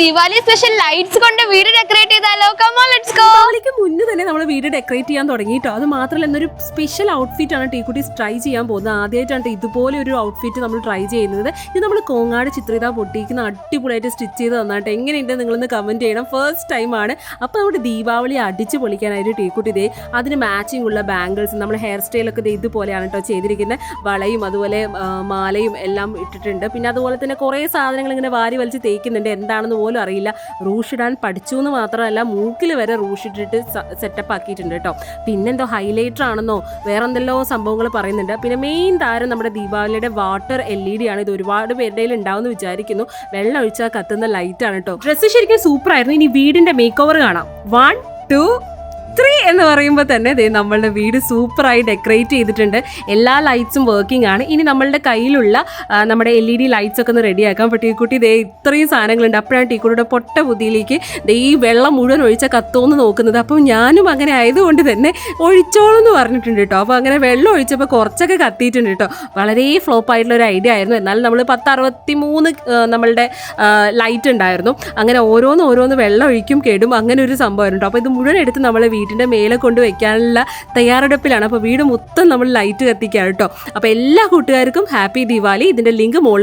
Diwali special lights കൊണ്ട് വീട് decorate ചെയ്താലോ? കമോ ലെറ്റ്സ് ഗോ ദിവാലിക്ക് മുന്നേ തന്നെ നമ്മൾ വീട് ഡെക്കറേറ്റ് ചെയ്യാൻ തുടങ്ങിയിട്ടോ. അത് മാത്രമല്ല എന്നൊരു സ്പെഷ്യൽ ഔട്ട്ഫിറ്റ് ആണ് ടീക്കുട്ടി ട്രൈ ചെയ്യാൻ പോകുന്നത്. ആദ്യമായിട്ടാണ് ട്ടോ ഇതുപോലെ ഒരു ഔട്ട്ഫിറ്റ് നമ്മൾ ട്രൈ ചെയ്യുന്നത്. ഇത് നമ്മൾ കോങ്ങാട് ചിത്രിത പൊട്ടിക്കുന്ന അടിപൊളിയായിട്ട് സ്റ്റിച്ച് ചെയ്ത് തന്നിട്ട്. എങ്ങനെയുണ്ട് നിങ്ങളൊന്ന് കമന്റ് ചെയ്യണം. ഫസ്റ്റ് ടൈമാണ് അപ്പോൾ നമ്മുടെ ദീപാവലി അടിച്ച് പൊളിക്കാനായിട്ട് ടീക്കുട്ടി ഇതേ അതിന് മാച്ചിങ് ഉള്ള ബാംഗിൾസ് നമ്മുടെ ഹെയർ സ്റ്റൈലൊക്കെ ഇതുപോലെയാണ് കേട്ടോ ചെയ്തിരിക്കുന്നത് വളയും അതുപോലെ മാലയും എല്ലാം ഇട്ടിട്ടുണ്ട്. പിന്നെ അതുപോലെ തന്നെ കുറേ സാധനങ്ങൾ ഇങ്ങനെ വാരി വലിച്ച് തേക്കുന്നുണ്ട്. എന്താണെന്ന് പോലും അറിയില്ല. റൂഷിടാൻ പഠിച്ചു എന്ന് മാത്രമല്ല മൂക്കിൽ വരെ റൂഷിട്ടിട്ട് സെറ്റപ്പ് ആക്കിയിട്ടുണ്ട് കേട്ടോ. പിന്നെന്തോ ഹൈലൈറ്റർ ആണെന്നോ വേറെ എന്തെല്ലോ സംഭവങ്ങൾ പറയുന്നുണ്ട്. പിന്നെ മെയിൻ താരം നമ്മുടെ ദീപാവലിയുടെ വാട്ടർ എൽ ഇ ഡി ആണ്. ഇത് ഒരുപാട് പേരുടെ ഉണ്ടാവും വിചാരിക്കുന്നു. വെള്ളം ഒഴിച്ചാൽ കത്തുന്ന ലൈറ്റ് ആണ് കേട്ടോ. ഡ്രസ്സ് ശരിക്കും സൂപ്പർ ആയിരുന്നു. ഇനി വീടിന്റെ മേക്ക് ഓവർ കാണാം. വൺ ടു ത്രീ എന്ന് പറയുമ്പോൾ തന്നെ ദേ നമ്മളുടെ വീട് സൂപ്പറായി ഡെക്കറേറ്റ് ചെയ്തിട്ടുണ്ട്. എല്ലാ ലൈറ്റ്സും വർക്കിംഗ് ആണ്. ഇനി നമ്മളുടെ കയ്യിലുള്ള നമ്മുടെ എൽ ഇ ഡി ലൈറ്റ്സ് ഒക്കെ ഒന്ന് റെഡിയാക്കാം അപ്പോൾ ടീക്കുട്ടി ദേ ഇത്രയും സാധനങ്ങളുണ്ട്. അപ്പോഴാണ് ടീക്കുട്ടിയുടെ പൊട്ട ബുദ്ധിയിലേക്ക് ദേ ഈ വെള്ളം മുഴുവൻ ഒഴിച്ച കത്തോന്ന് നോക്കുന്നത്. അപ്പോൾ ഞാനും അങ്ങനെ ആയതുകൊണ്ട് തന്നെ ഒഴിച്ചോളെന്ന് പറഞ്ഞിട്ടുണ്ട് കേട്ടോ. അപ്പോൾ അങ്ങനെ വെള്ളം ഒഴിച്ചപ്പോൾ കുറച്ചൊക്കെ കത്തിയിട്ടുണ്ട് കേട്ടോ. വളരെ ഫ്ലോപ്പ് ആയിട്ടുള്ള ഒരു ഐഡിയ ആയിരുന്നു. എന്നാൽ നമ്മൾ പത്ത് അറുപത്തി മൂന്ന് നമ്മളുടെ ലൈറ്റ് ഉണ്ടായിരുന്നു. അങ്ങനെ ഓരോന്ന് ഓരോന്ന് വെള്ളം ഒഴിക്കും കേടും. അങ്ങനെ ഒരു സംഭവമായിരുന്നു കേട്ടോ. അപ്പോൾ ഇത് മുഴുവൻ എടുത്ത് നമ്മൾ വീട്ടിന്റെ മേലെ കൊണ്ട് വെക്കാനുള്ള തയ്യാറെടുപ്പിലാണ്. അപ്പോൾ വീട് മൊത്തം നമ്മൾ ലൈറ്റ് കത്തിക്കാം കേട്ടോ അപ്പോൾ എല്ലാ കൂട്ടുകാർക്കും ഹാപ്പി ദിവാലി. ഇതിന്റെ ലിങ്ക് മുകളിൽ